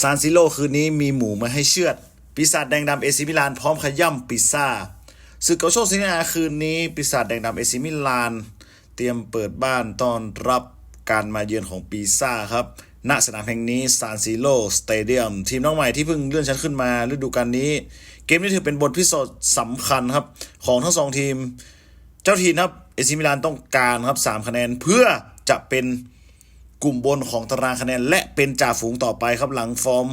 ซานซิโร่คืนนี้มีหมูมาให้เชือด ปีศาจแดงดำเอซิมิลานพร้อมขย่ำปิซ่าศึกเกาโชคซินาคืนนี้ปีศาจแดงดำเอซิมิลาน เตรียมเปิดบ้านต้อนรับการมาเยือนของปีซ่าครับณสนามแห่งนี้ซานซิโ o สเตเดียมทีมน้องใหม่ที่เพิ่งเลื่อนชั้นขึ้นมาฤดูกาลนี้ เกมนี้ถือเป็นบทพิสูจน์สำคัญครับ ของทั้งสองทีม เจ้าทีมครับเอซิมิลานต้องการครับ3คะแนนเพื่อจะเป็น กลุ่มบนของตารางคะแนน และเป็นจ่าฝูงต่อไปครับหลังฟอร์ม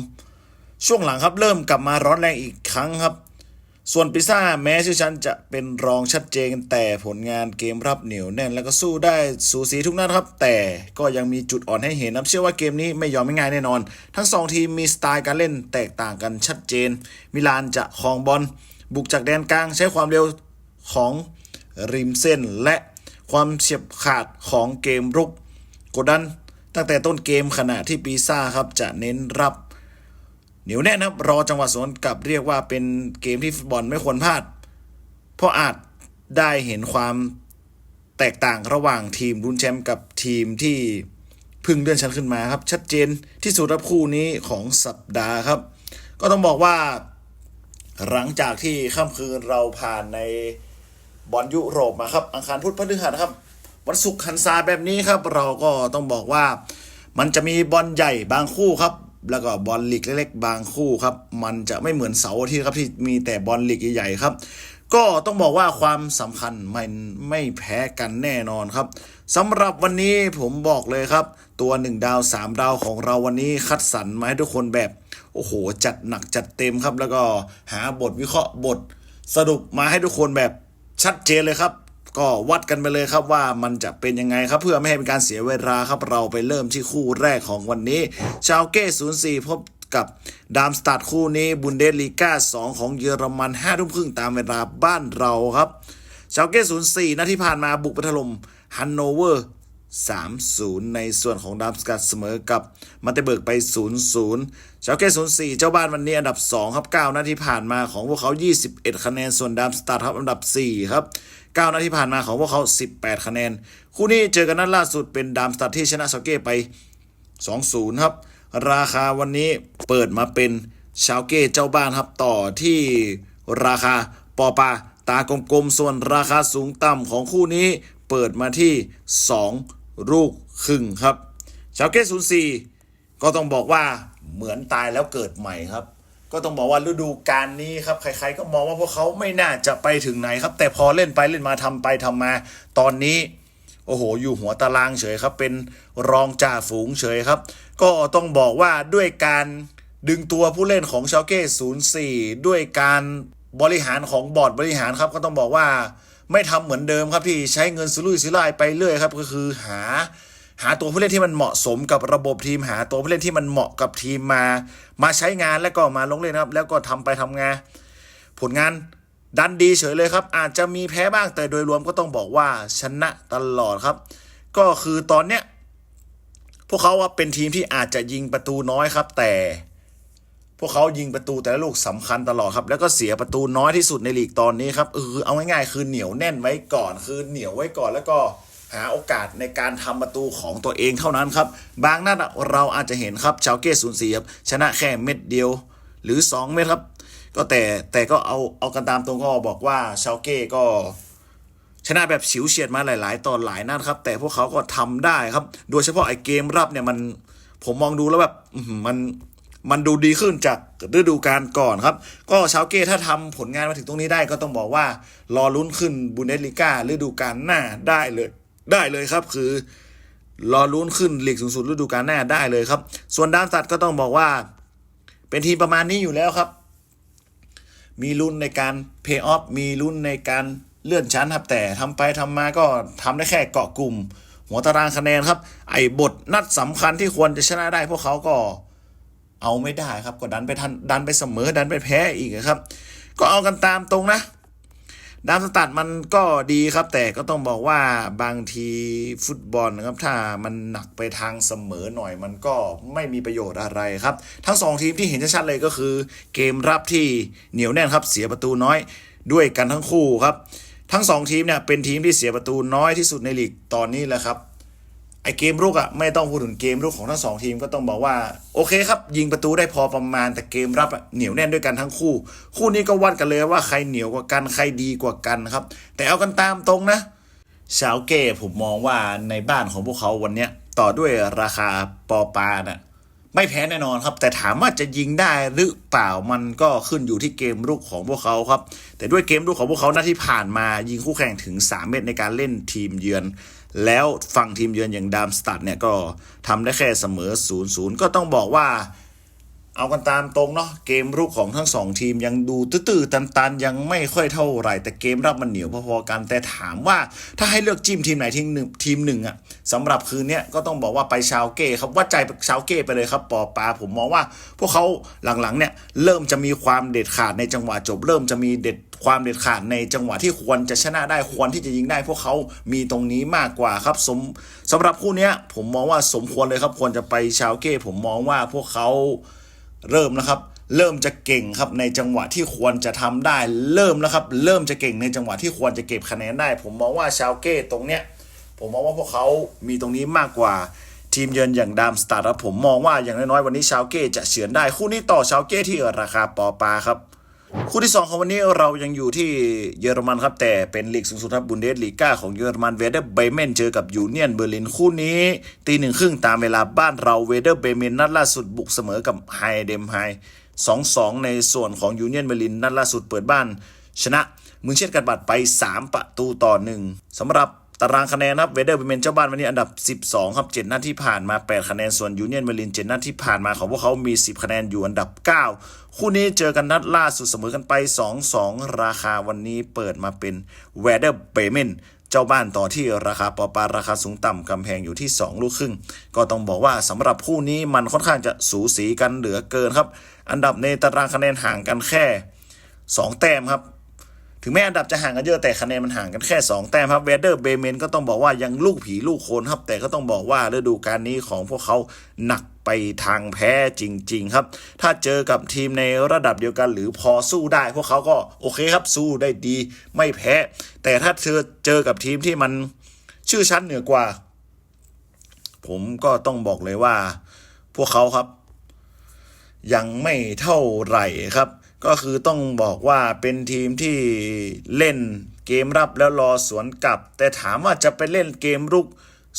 ช่วงหลังครับเริ่มกลับมาร้อนแรงอีกครั้งครับ ส่วนปิซ่าแม้ชื่อชั้นจะเป็นรองชัดเจนแต่ผลงานเกมรับเหนียวแน่น แล้วก็สู้ได้สูสีทุกนัดครับ แต่ก็ยังมีจุดอ่อนให้เห็นนะเชื่อว่าเกมนี้ไม่ยอมไม่ง่ายแน่นอน ทั้งสองทีมมีสไตล์การเล่นแตกต่างกันชัดเจน มิลานจะครองบอลบุกจากแดนกลางใช้ความเร็วของริมเส้นและความเฉียบขาดของเกมรุก กดดัน ตั้งแต่ต้นเกมขณะที่ปีซ่าครับจะเน้นรับเหนียวแน่นครับรอจังหวะสวนกลับเรียกว่าเป็นเกมที่ฟุตบอลไม่ควรพลาด เพราะอาจได้เห็นความแตกต่างระหว่างทีมรุ่นแชมป์กับทีมที่พึ่งเลื่อนชั้นขึ้นมาครับ ชัดเจนที่สุดรับคู่นี้ของสัปดาห์ครับ ก็ต้องบอกว่า หลังจากที่ค่ำคืนเราผ่านในบอลยุโรปมาครับ อังคารพุธพฤหัสครับ วันศุกร์หันซาแบบนี้ครับ เราก็ต้องบอกว่า มันจะมีบอลใหญ่บางคู่ครับ แล้วก็บอลลีกเล็กๆบางคู่ครับ มันจะไม่เหมือนเสาร์อาทิตย์ครับที่มีแต่บอลลีกใหญ่ๆครับ ก็ต้องบอกว่าความสำคัญมันไม่แพ้กันแน่นอนครับสำหรับวันนี้ผมบอกเลยครับ ตัวหนึ่งดาวสามดาวของเราวันนี้คัดสรรมาให้ทุกคนแบบโอ้โห จัดหนักจัดเต็มครับ แล้วก็หาบทวิเคราะห์บทสรุปมาให้ทุกคนแบบชัดเจนเลยครับ ก็วัดกันไปเลยครับว่ามันจะเป็นยังไงครับเพื่อไม่ให้เป็นการเสียเวลาครับเราไปเริ่มที่คู่แรกของวันนี้ ชาวเก้04พบกับดามสตัดคู่นี้บุนเดสลีกา2 ของเยอรมัน5ทุ่มครึ่งตามเวลาบ้านเราครับ ชาวเก้04นย์สี่นาที่ผ่านมาบุกไปถล่มฮันโนเวอร์3-0 ในส่วนของดามสกัดเสมอกับมาเตเบิร์กไป 0-0ชาวเก้04 เจ้าบ้านวันนี้อันดับ 2 ครับ 9นาทีผ่านมาของพวกเขา 21 คะแนน ส่วนดามสตัดครับอันดับ 4 ครับ 9นาทีผ่านมาของพวกเขา 18 คะแนน คู่นี้เจอกันนัดล่าสุดเป็นดามสตัดที่ชนะชาวเก้ไป 2-0 ครับ ราคาวันนี้เปิดมาเป็นชาวเก้เจ้าบ้านครับต่อที่ราคาปอปาตากลมๆ ส่วนราคาสูงต่ำของคู่นี้เปิดมาที่ 2 ลูกครึ่งครับ ชาวเก้04ก็ต้องบอกว่าเหมือนตายแล้วเกิดใหม่ครับ ก็ต้องบอกว่าฤดูกาลนี้ครับใครๆก็มองว่าพวกเขาไม่น่าจะไปถึงไหนครับ แต่พอเล่นไปเล่นมาทำไปทำมา ตอนนี้ โอ้โห อยู่หัวตารางเฉยครับ เป็นรองจ่าฝูงเฉยครับ ก็ต้องบอกว่าด้วยการดึงตัวผู้เล่นของชาวเก้04 ด้วยการบริหารของบอร์ดบริหารครับ ก็ต้องบอกว่าไม่ทำเหมือนเดิมครับที่ใช้เงินสุรุ่ยสุร่ายไปเรื่อยครับ ก็คือหา หาตัวผู้เล่นที่มันเหมาะสมกับระบบทีมหาตัวผู้เล่นที่มันเหมาะกับทีมมา มาใช้งานแล้วก็มาลงเล่นครับ แล้วก็ทำไปทำงาน ผลงานดันดีเฉยเลยครับ อาจจะมีแพ้บ้างแต่โดยรวมก็ต้องบอกว่าชนะตลอดครับ ก็คือตอนเนี้ยพวกเขาว่าเป็นทีมที่อาจจะยิงประตูน้อยครับ แต่พวกเขายิงประตูแต่ละลูกสำคัญตลอดครับ แล้วก็เสียประตูน้อยที่สุดในลีกตอนนี้ครับเออเอาง่ายๆคือเหนียวแน่นไว้ก่อน คือเหนียวไว้ก่อนแล้วก็ หาโอกาสในการทำประตูของตัวเองเท่านั้นครับ บางนัดเราอาจจะเห็นครับชาวเก้ศูนย์สี่ครับชนะแค่เม็ดเดียวหรือ 2 เม็ดครับ ก็แต่แต่ก็เอาเอากันตามตรงก็บอกว่าชาวเก้ก็ชนะแบบฉิวเฉียดมาหลาย ๆ ตอนหลายนัดครับ แต่พวกเขาก็ทำได้ครับ โดยเฉพาะไอ้เกมรับเนี่ยมันผมมองดูแล้วแบบมันมันดูดีขึ้นจากฤดูกาลก่อนครับ ก็ชาวเก้ถ้าทำผลงานมาถึงตรงนี้ได้ ก็ต้องบอกว่ารอลุ้นขึ้นบุนเดสลิก้าฤดูกาลหน้าได้เลย ได้เลยครับ คือรอลุ้นขึ้นหลีกสูงสุดฤดูกาลหน้าได้เลยครับ ส่วนด้านสัตว์ก็ต้องบอกว่า เป็นทีมประมาณนี้อยู่แล้วครับ มีลุ้นในการเพย์ออฟมีลุ้นในการเลื่อนชั้นครับ แต่ทำไปทำมาก็ทำได้แค่เกาะกลุ่ม หัวตารางคะแนนครับ ไอ้บทนัดสำคัญที่ควรจะชนะได้ พวกเขาก็เอาไม่ได้ครับ ก็ดันไปทันดันไปเสมอดันไปแพ้อีกครับ ก็เอากันตามตรงนะ ดามสตัดมันก็ดีครับ แต่ก็ต้องบอกว่าบางทีฟุตบอลนะครับ ถ้ามันหนักไปทางเสมอหน่อยมันก็ไม่มีประโยชน์อะไรครับ ทั้งสองทีมที่เห็นชัดๆเลยก็คือ เกมรับที่เหนียวแน่นครับเสียประตูน้อยด้วยกันทั้งคู่ครับ ทั้งสองทีมเนี่ยเป็นทีมที่เสียประตูน้อยที่สุดในลีกตอนนี้แหละครับ ไอเกมรุกอะไม่ต้องพูดถึงเกมรุกของทั้งสองทีมก็ต้องบอกว่า โอเคครับ ยิงประตูได้พอประมาณแต่เกมรับอะเหนียวแน่นด้วยกันทั้งคู่ คู่นี้ก็วัดกันเลยว่าใครเหนียวกว่ากันใครดีกว่ากันครับ แต่เอากันตามตรงนะชาวเก้ผมมองว่าในบ้านของพวกเขาวันเนี้ยต่อด้วยราคาปอปาน่ะไม่แพ้แน่นอนครับ แต่ถามว่าจะยิงได้หรือเปล่ามันก็ขึ้นอยู่ที่เกมรุกของพวกเขาครับ แต่ด้วยเกมรุกของพวกเขาหน้าที่ผ่านมายิงคู่แข่งถึง 3 เม็ดในการเล่นทีมเยือน แล้วฝั่งทีมเยือนอย่างดามสตัดเนี่ยก็ทำได้แค่เสมอ 0-0 ก็ต้องบอกว่า เอากันตามตรงเนาะเกมรุกของทั้งสองทีมยังดูตื้อๆตันๆ ยังไม่ค่อยเท่าไหร่ แต่เกมรับมันเหนียวพอๆกัน แต่ถามว่าถ้าให้เลือกจิ้มทีมไหนทีมหนึ่งทีมหนึ่งอะสำหรับคืนเนี้ยก็ต้องบอกว่าไปชาวเก้ครับวัดใจชาวเก้ไปเลยครับปอปาผมมองว่า พวกเขาหลังๆเนี่ยเริ่มจะมีความเด็ดขาดในจังหวะจบ เริ่มจะมีเด็ดความเด็ดขาดในจังหวะที่ควรจะชนะได้ควรที่จะยิงได้ พวกเขามีตรงนี้มากกว่าครับสมสำหรับคู่เนี้ยผมมองว่าสมควรเลยครับควรจะไปชาวเก้ผมมองว่าพวกเขา เริ่มนะครับ เริ่มจะเก่งครับในจังหวะที่ควรจะทำได้ เริ่มแล้วครับเริ่มจะเก่งในจังหวะที่ควรจะเก็บคะแนนได้ ผมมองว่าชาวเก้ตรงเนี้ยผมมองว่าพวกเขามีตรงนี้มากกว่าทีมเยือนอย่างดามสตาร์ครับผมมองว่าอย่างน้อยๆวันนี้ชาวเก้จะเฉือนได้คู่นี้ต่อชาวเก้ที่ราคาปอปาครับ คู่ที่ 2 ของวันนี้เรายังอยู่ที่เยอรมันครับ แต่เป็นลีกสูงสุดครับบุนเดสลีกาของเยอรมันเวเดอร์เบเมนเจอกับยูเนียนเบอร์ลินคู่นี้ ตีหนึ่งครึ่งตามเวลาบ้านเราเวเดอร์เบเมนนัดล่าสุดบุกเสมอกับไฮเดมไฮ2-2ในส่วนของยูเนียนเบอร์ลินนัดล่าสุดเปิดบ้าน ชนะมือเช็ดกันบัตรไป 3 ประตูต่อหนึ่งสำหรับ ตารางคะแนนครับเวเดอร์เบเมนเจ้าบ้านวันนี้อันดับ 12 ครับ 7 นัดที่ผ่านมา 8 คะแนนส่วนยูเนียนเบลิน7นัดที่ผ่านมาของพวกเขามี 10 คะแนนอยู่อันดับ 9 คู่นี้เจอกันนัดล่าสุดเสมอกันไป 2-2 ราคาวันนี้เปิดมาเป็นเวเดอร์เบเมนเจ้าบ้านต่อที่ราคาปอปาราคาสูงต่ำกำแพงอยู่ที่ 2 ลูกครึ่ง ก็ต้องบอกว่าสำหรับคู่นี้มันค่อนข้างจะสูสีกันเหลือเกินครับ อันดับในตารางคะแนนห่างกันแค่ 2 แต้มครับ ถึงแม้อันดับจะห่างกันเยอะแต่คะแนนมันห่างกันแค่ 2 แต้มครับเวเดอร์เบเมนก็ต้องบอกว่ายังลูกผีลูกโคนครับ แต่ก็ต้องบอกว่าฤดูกาลนี้ของพวกเขาหนักไปทางแพ้จริง ๆ ครับ ถ้าเจอกับทีมในระดับเดียวกัน หรือพอสู้ได้ พวกเขาก็โอเคครับสู้ได้ดีไม่แพ้ แต่ถ้าเจอเจอกับทีมที่มันชื่อชั้นเหนือกว่า ผมก็ต้องบอกเลยว่า พวกเขาครับ ยังไม่เท่าไหร่ครับ ก็คือต้องบอกว่าเป็นทีมที่เล่นเกมรับแล้วรอสวนกลับ แต่ถามว่าจะไปเล่นเกมรุก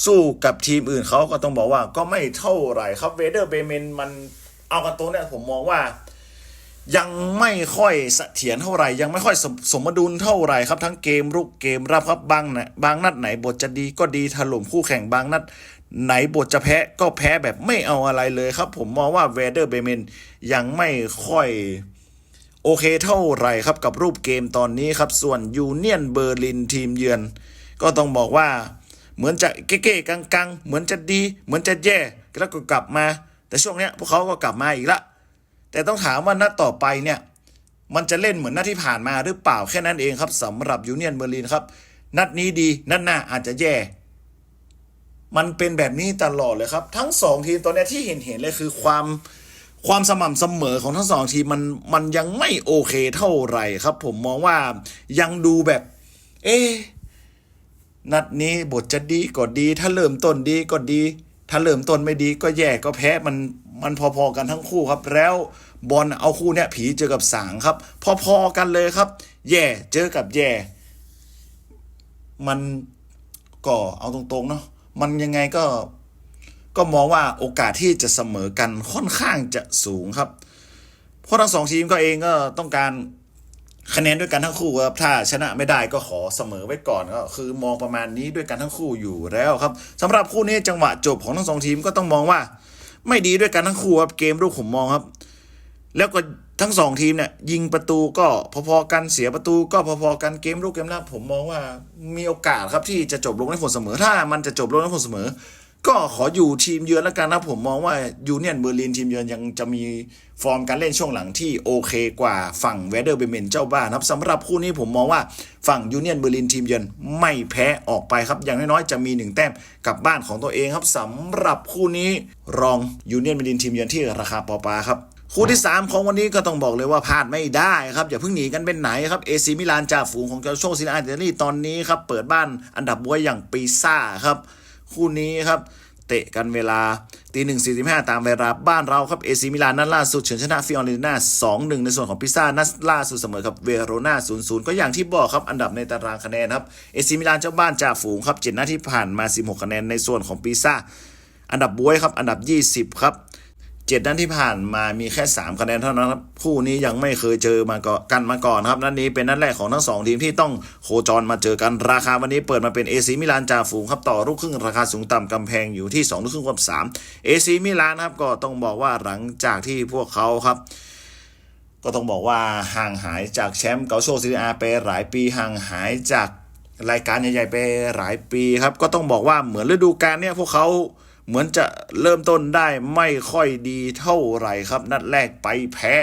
สู้กับทีมอื่นเขาก็ต้องบอกว่าก็ไม่เท่าไหร่ครับเวเดอร์เบเมนมันเอากันตัวเนี่ยผมมองว่า ยังไม่ค่อยเสถียรเท่าไหร่ ยังไม่ค่อยสมสมดุลเท่าไหร่ครับทั้งเกมรุกเกมรับครับบางนะบางนัดไหนบทจะดีก็ดีถล่มคู่แข่งบางนัดไหนบทจะแพ้ก็แพ้แบบไม่เอาอะไรเลยครับ ผมมองว่าเวเดอร์เบเมนยังไม่ค่อย โอเคเท่าไหร่ครับกับรูปเกมตอนนี้ครับ ส่วนยูเนียนเบอร์ลินทีมเยือน ก็ต้องบอกว่าเหมือนจะเก้ๆกังๆ เหมือนจะดี เหมือนจะแย่แล้วก็กลับมา แต่ช่วงเนี้ยพวกเขาก็กลับมาอีกละ แต่ต้องถามว่านัดต่อไปเนี่ย มันจะเล่นเหมือนนัดที่ผ่านมาหรือเปล่าแค่นั้นเองครับสำหรับยูเนียนเบอร์ลินครับ นัดนี้ดีนัดหน้าอาจจะแย่ มันเป็นแบบนี้ตลอดเลยครับ ทั้งสองทีมตอนนี้ที่เห็นเห็นเลยคือความ ความสม่ำเสมอของทั้งสองทีมมันมันยังไม่โอเคเท่าไหร่ครับ ผมมองว่ายังดูแบบ เอ๊นัดนี้บทจะดีก็ดี ถ้าเริ่มต้นดีก็ดี ถ้าเริ่มต้นไม่ดีก็แย่ก็แพ้มันมันพอๆกันทั้งคู่ครับ แล้วบอลเอาคู่เนี้ยผีเจอกับสางครับ พอๆกันเลยครับ แย่เจอกับแย่ มันก็เอาตรงๆเนาะมันยังไงก็ ก็มองว่าโอกาสที่จะเสมอกันค่อนข้างจะสูงครับ เพราะทั้งสองทีมก็เองก็ต้องการคะแนนด้วยกันทั้งคู่ครับถ้าชนะไม่ได้ก็ขอเสมอไว้ก่อนก็คือมองประมาณนี้ด้วยกันทั้งคู่อยู่แล้วครับสำหรับคู่นี้จังหวะจบของทั้งสองทีมก็ต้องมองว่า ไม่ดีด้วยกันทั้งคู่ครับเกมลูกผมมองครับ แล้วก็ทั้งสองทีมเนี่ยยิงประตูก็พอๆกันเสียประตูก็พอๆกันเกมลูกเกมรับผมมองว่ามีโอกาสครับที่จะจบลงในผลเสมอถ้ามันจะจบลงในผลเสมอ ก็ขออยู่ทีมเยือนแล้วกันนะผมมองว่ายูเนียนเบอร์ลินทีมเยือนยังจะมีฟอร์มการเล่นช่วงหลังที่โอเคกว่าฝั่งเวเดอร์เบเมนเจ้าบ้านครับสำหรับคู่นี้ผมมองว่าฝั่งยูเนียนเบอร์ลินทีมเยือนไม่แพ้ออกไปครับ อย่างน้อยๆจะมีหนึ่งแต้มกลับบ้านของตัวเองครับสำหรับคู่นี้รองยูเนียนเบอร์ลินทีมเยือนที่ราคาปอปาครับคู่ที่ 3 ของวันนี้ก็ต้องบอกเลยว่าพลาดไม่ได้ครับ อย่าเพิ่งหนีกันเป็นไหนครับเอซีมิลานจ่าฝูงของเกาโชซินาอิตาลีตอนนี้ครับเปิดบ้านอันดับบวยอย่างปีซ่าครับ คู่นี้ครับ เตะกันเวลาตีหนึ่งสี่สิบห้าตามเวลาบ้านเราครับเอซิมิลานนัดล่าสุดเฉือนชนะฟิออเรนติน่าสองหนึ่งในส่วนของพิซ่านัดล่าสุดเสมอกับเวโรนาศูนย์ศูนย์ก็อย่างที่บอกครับอันดับในตารางคะแนนครับเอซิมิลานเจ้าบ้านจ่าฝูงครับเจ็ดนัดที่ผ่านมาสิบหกคะแนนในส่วนของพิซ่าอันดับบวยครับอันดับยี่สิบครับ เจ็ดนัดที่ผ่านมามีแค่ 3 คะแนนเท่านั้นครับคู่นี้ยังไม่เคยเจอมาก่อนกันมาก่อนครับนัดนี้เป็นนัดแรกของทั้งสองทีมที่ต้องโคจรมาเจอกันราคาวันนี้เปิดมาเป็นเอซีมิลานจ่าฝูงครับต่อลูกครึ่งราคาสูงต่ำกำแพงอยู่ที่2ลูกครึ่งกับ3เอซีมิลานครับก็ต้องบอกว่าหลังจากที่พวกเขาครับก็ต้องบอกว่าห่างหายจากแชมป์เกาโชซีรีอาไปหลายปีห่างหายจากรายการใหญ่ๆไปหลายปีครับก็ต้องบอกว่าเหมือนฤดูกาลเนี่ยพวกเขา เหมือนจะเริ่มต้นได้ไม่ค่อยดีเท่าไหร่ครับ นัดแรกไปแพ้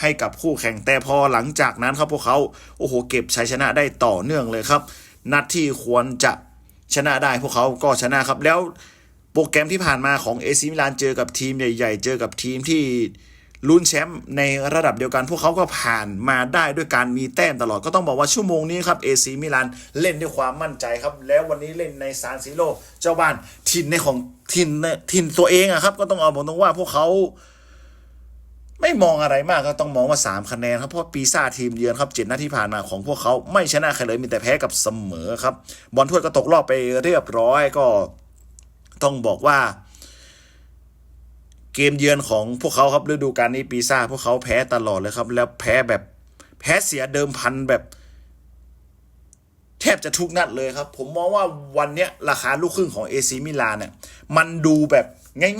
ให้กับคู่แข่งแต่พอหลังจากนั้นครับพวกเขาโอ้โหเก็บชัยชนะได้ต่อเนื่องเลยครับ นัดที่ควรจะชนะได้พวกเขาก็ชนะครับ แล้วโปรแกรมที่ผ่านมาของเอซิมิลานเจอกับทีมใหญ่ ๆ เจอกับทีมที่ลุ้นแชมป์ในระดับเดียวกัน พวกเขาก็ผ่านมาได้ด้วยการมีแต้มตลอดก็ต้องบอกว่าชั่วโมงนี้ครับเอซิมิลานเล่นด้วยความมั่นใจครับ แล้ววันนี้เล่นในซานซิโร่เจ้าบ้านทินในของ ทินทินตัวเองอะครับ ก็ต้องเอาบอกตรงว่าพวกเขาไม่มองอะไรมากก็ต้องมองว่า 3 คะแนนครับเพราะปีซ่าทีมเยือนครับเจ็ดนัดที่ผ่านมาของพวกเขาไม่ชนะใครเลยมีแต่แพ้กับเสมอครับ บอลถ้วยก็ตกรอบไปเรียบร้อยก็ต้องบอกว่า เกมเยือนของพวกเขาครับฤดูกาลนี้ปีซ่าพวกเขาแพ้ตลอดเลยครับ แล้วแพ้แบบแพ้เสียเดิมพันแบบ แทบจะทุกนัดเลยครับ ผมมองว่าวันนี้ราคาลูกครึ่งของเอซีมิลานเนี่ยมันดูแบบ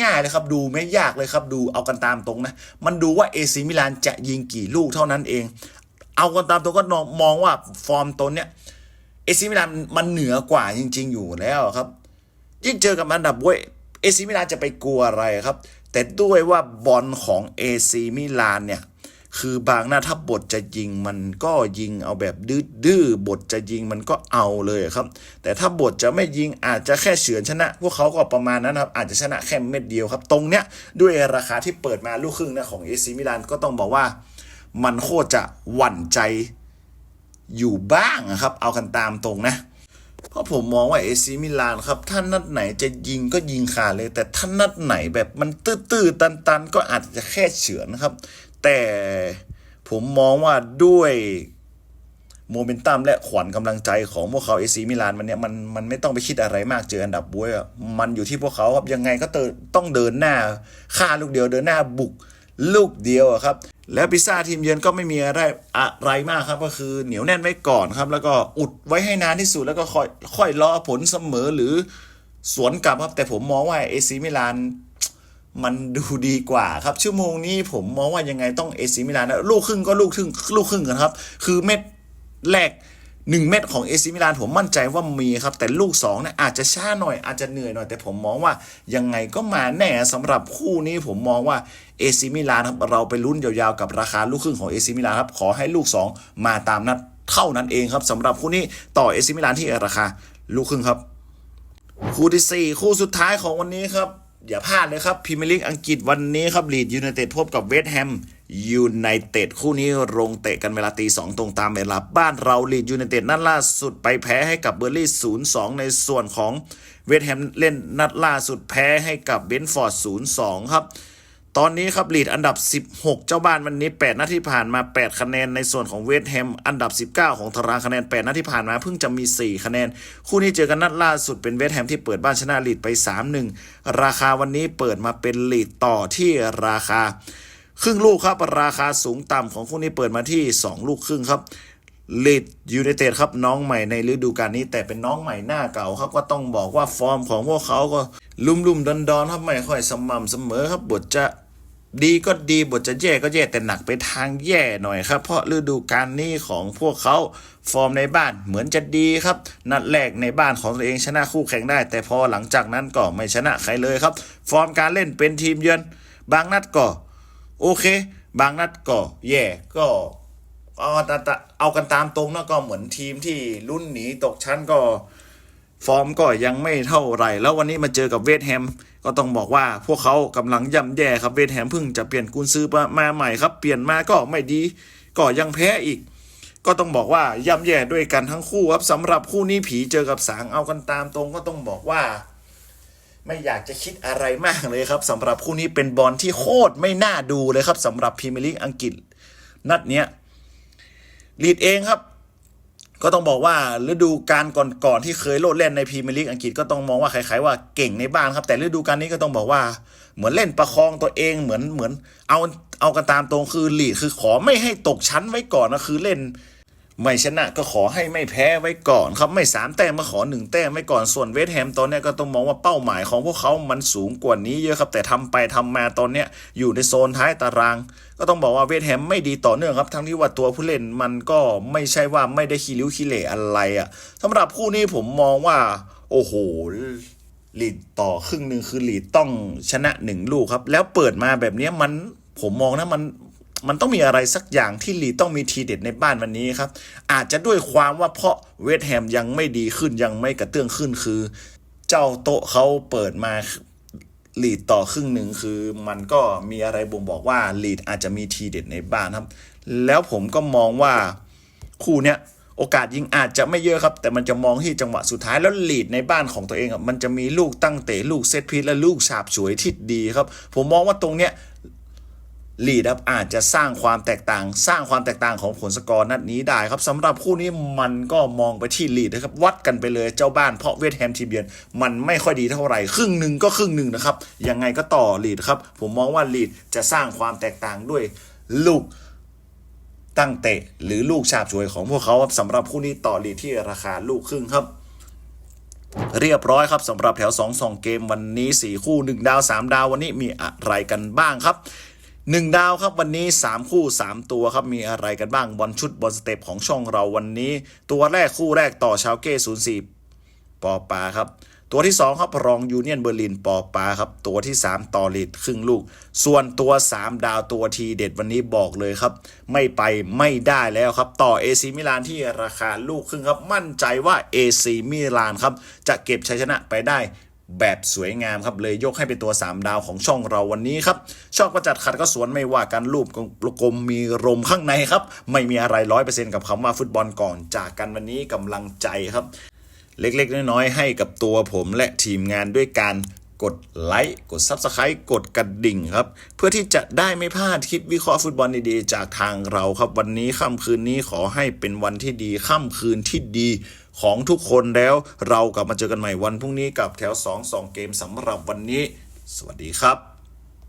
ง่ายๆเลยครับ ดูไม่ยากเลยครับ ดูเอากันตามตรงนะ มันดูว่าเอซีมิลานจะยิงกี่ลูกเท่านั้นเอง เอากันตามตรงก็มองว่าฟอร์มตนเนี้ยเอซีมิลานมันเหนือกว่าจริง ๆ อยู่แล้วครับ ยิ่งเจอกับอันดับเว้ยเอซีมิลานจะไปกลัวอะไรครับ แต่ด้วยว่าบอลของเอซีมิลานเนี่ย คือบางหน้าถ้าบทจะยิงมันก็ยิงเอาแบบดื้อๆบทจะยิงมันก็เอาเลยครับ แต่ถ้าบทจะไม่ยิงอาจจะแค่เฉือนชนะ พวกเขาก็ประมาณนั้นครับ อาจจะชนะแค่เม็ดเดียวครับ ตรงเนี้ยด้วยราคาที่เปิดมาลูกครึ่งนะของเอซีมิลานก็ต้องบอกว่ามันโคตรจะหวั่นใจอยู่บ้างอะครับ เอากันตามตรงนะเพราะผมมองว่าเอซีมิลานครับ ถ้านัดไหนจะยิงก็ยิงขาดเลย แต่ถ้านัดไหนแบบมันตื้อๆตัน ๆ ก็อาจจะแค่เฉือนนะครับ แต่ผมมองว่าด้วยโมเมนตัมและขวัญกำลังใจของพวกเขาเอซีมิลานมันเนี่ยมันมันไม่ต้องไปคิดอะไรมากเจออันดับบวยมันอยู่ที่พวกเขาครับยังไงก็เตต้องเดินหน้าฆ่าลูกเดียวเดินหน้าบุกลูกเดียวครับ แล้วพิซซ่าทีมเยือนก็ไม่มีอะไรอะไรมากครับ ก็คือเหนียวแน่นไว้ก่อนครับ แล้วก็อุดไว้ให้นานที่สุดแล้วก็ค่อยค่อยรอผลเสมอหรือสวนกลับครับแต่ผมมองว่าเอซีมิลาน มันดูดีกว่าครับ ชั่วโมงนี้ผมมองว่ายังไงต้องเอซิมิลานนะลูกครึ่งก็ลูกครึ่งลูกครึ่งกันครับ คือเม็ดแรกหนึ่งเม็ดของเอซิมิลานผมมั่นใจว่ามีครับ แต่ลูกสองเนี่ยอาจจะช้าหน่อยอาจจะเหนื่อยหน่อย แต่ผมมองว่ายังไงก็มาแน่สำหรับคู่นี้ผมมองว่าเอซิมิลานครับเราไปลุ้นยาวๆกับราคาลูกครึ่งของเอซิมิลานครับขอให้ลูกสองมาตามนัดเท่านั้นเองครับสำหรับคู่นี้ต่อเอซิมิลานที่ราคาลูกครึ่งครับ คู่ที่ 4 คู่สุดท้ายของวันนี้ครับ อย่าพลาดเลยครับพรีเมียร์ลีกอังกฤษวันนี้ครับลีดยูไนเต็ดพบกับเวสต์แฮมยูไนเต็ดคู่นี้ลงเตะกันเวลาตีสองตรงตามเวลาบ้านเราลีดยูไนเต็ดนัดล่าสุดไปแพ้ให้กับเบอร์ลี่ศูนย์สองในส่วนของเวสต์แฮมเล่นนัดล่าสุดแพ้ให้กับเบนฟอร์ดศูนย์สองครับ ตอนนี้ครับลีดอันดับ 16 เจ้าบ้านวันนี้ 8นัดที่ผ่านมา 8 คะแนนในส่วนของเวสต์แฮมอันดับ 19 ของตารางคะแนน 8นัดที่ผ่านมาเพิ่งจะมี 4 คะแนน คู่นี้เจอกันนัดล่าสุดเป็นเวสต์แฮมที่เปิดบ้านชนะลีดไป 3-1 ราคาวันนี้เปิดมาเป็นลีดต่อที่ราคา ครึ่งลูกครับราคาสูงต่ำของคู่นี้เปิดมาที่ 2 ลูกครึ่งครับลีดยูไนเต็ดครับน้องใหม่ในฤดูกาลนี้แต่เป็นน้องใหม่หน้าเก่าครับก็ต้องบอกว่าฟอร์มของพวกเขาก็ลุ่มๆดอนๆครับไม่ค่อยสม่ำเสมอครับบทจะ ดีก็ดีบทจะแย่ก็แย่แต่หนักไปทางแย่หน่อยครับ เพราะฤดูกาลนี้ของพวกเขาฟอร์มในบ้านเหมือนจะดีครับ นัดแรกในบ้านของตัวเองชนะคู่แข่งได้ แต่พอหลังจากนั้นก็ไม่ชนะใครเลยครับ ฟอร์มการเล่นเป็นทีมเยือน บางนัดก็โอเค บางนัดก็แย่ก็เอาตเอากันตามตรงนะก็เหมือนทีมที่รุ่นหนีตกชั้นก็ ฟอร์มก็ยังไม่เท่าไหร่ แล้ววันนี้มาเจอกับเวสแฮม ก็ต้องบอกว่าพวกเขากำลังย่ำแย่ครับเวสแฮมเพิ่งจะเปลี่ยนกุนซื้อมาใหม่ครับ เปลี่ยนมาก็ไม่ดี ก็ยังแพ้อีก ก็ต้องบอกว่าย่ำแย่ด้วยกันทั้งคู่ครับสำหรับคู่นี้ผีเจอกับสางเอากันตามตรงก็ต้องบอกว่า ไม่อยากจะคิดอะไรมากเลยครับสำหรับคู่นี้เป็นบอลที่โคตรไม่น่าดูเลยครับสำหรับพรีเมียร์ลีกอังกฤษ นัดเนี้ยลีดเองครับ ก็ต้องบอกว่าฤดูกาลก่อนๆที่เคยโลดเล่นในพรีเมียร์ลีกอังกฤษก็ต้องมองว่าคล้ายๆว่าเก่งในบ้านครับ แต่ฤดูกาลนี้ก็ต้องบอกว่าเหมือนเล่นประคองตัวเองเหมือนเหมือนเอาเอากันตามตรงคือลีดคือขอไม่ให้ตกชั้นไว้ก่อนนะคือเล่น ไม่ชนะก็ขอให้ไม่แพ้ไว้ก่อนครับไม่สามแต้มมาขอหนึ่งแต้มไว้ก่อนส่วนเวสแฮมตอนนี้ก็ต้องมองว่าเป้าหมายของพวกเขามันสูงกว่านี้เยอะครับ แต่ทำไปทำมาตอนนี้อยู่ในโซนท้ายตาราง ก็ต้องบอกว่าเวสแฮมไม่ดีต่อเนื่องครับ ทั้งที่ว่าตัวผู้เล่นมันก็ไม่ใช่ว่าไม่ได้ขี้ริ้วขี้เหร่อะไรอะ่ะสำหรับคู่นี้ผมมองว่า โอ้โหลีดต่อครึ่งหนึ่งคือลีดต้องชนะหนึ่งลูกครับ แล้วเปิดมาแบบนี้มันผมมองนะมัน มันต้องมีอะไรสักอย่างที่ลีต้องมีทีเด็ดในบ้านวันนี้ครับ อาจจะด้วยความว่าเพราะเวสแฮมยังไม่ดีขึ้นยังไม่กระเตื้องขึ้นคือ เจ้าโต๊ะเขาเปิดมาลีดต่อครึ่งหนึ่งคือมันก็มีอะไรบ่งบอกว่าลีดอาจจะมีทีเด็ดในบ้านครับ แล้วผมก็มองว่าคู่เนี้ยโอกาสยิงอาจจะไม่เยอะครับ แต่มันจะมองที่จังหวะสุดท้ายแล้วลีดในบ้านของตัวเองอะมันจะมีลูกตั้งเตะลูกเซตพีซและลูกฉาบฉวยที่ดีครับ ผมมองว่าตรงเนี้ย ลีดครับอาจจะสร้างความแตกต่าง สร้างความแตกต่างของผลสกอร์นัดนี้ได้ครับสำหรับคู่นี้มันก็มองไปที่ลีดนะครับ วัดกันไปเลยเจ้าบ้านเพราะเวทแฮมทีเยือนมันไม่ค่อยดีเท่าไหร่ ครึ่งหนึ่งก็ครึ่งหนึ่งนะครับ ยังไงก็ต่อลีดครับ ผมมองว่าลีดจะสร้างความแตกต่างด้วยลูกตั้งเตะ หรือลูกฉาบฉวยของพวกเขาครับสำหรับคู่นี้ต่อลีดที่ราคาลูกครึ่งครับเรียบร้อยครับสำหรับแถว 2 2 เกมวันนี้ 4 คู่ 1 ดาว 3 ดาววันนี้มีอะไรกันบ้างครับ 1ดาวครับวันนี้ 3 คู่ 3 ตัวครับมีอะไรกันบ้างบอลชุดบอลสเต็ปของช่องเราวันนี้ ตัวแรกคู่แรกต่อชาวเก้04ปอปาครับ ตัวที่ 2 ครับรองยูเนียนเบอร์ลินปอปาครับ ตัวที่ 3 ต่อลีดครึ่งลูก ส่วนตัว 3 ดาวตัวทีเด็ดวันนี้บอกเลยครับ ไม่ไปไม่ได้แล้วครับ ต่อ AC มิลานที่ราคาลูกครึ่งครับ มั่นใจว่า AC มิลานครับจะเก็บชัยชนะไปได้ แบบสวยงามครับ เลยยกให้เป็นตัว 3 ดาวของช่องเราวันนี้ครับช่องประจัดขัดก็สวนไม่ว่ากันรูปกลมมีรมข้างในครับ ไม่มีอะไรร้อยเปอร์เซ็นต์กับคำว่าฟุตบอลก่อนจากกันวันนี้กำลังใจครับ เล็กๆ น้อยๆให้กับตัวผมและทีมงานด้วยการกดไลค์กด Subscribe กดกระดิ่งครับ เพื่อที่จะได้ไม่พลาดคลิปวิเคราะห์ฟุตบอลดีๆจากทางเราครับ วันนี้ค่ำคืนนี้ขอให้เป็นวันที่ดีค่ำคืนที่ดี ของทุกคนแล้ว เรากลับมาเจอกันใหม่วันพรุ่งนี้กับแถว 2 2 เกมสำหรับวันนี้ สวัสดีครับ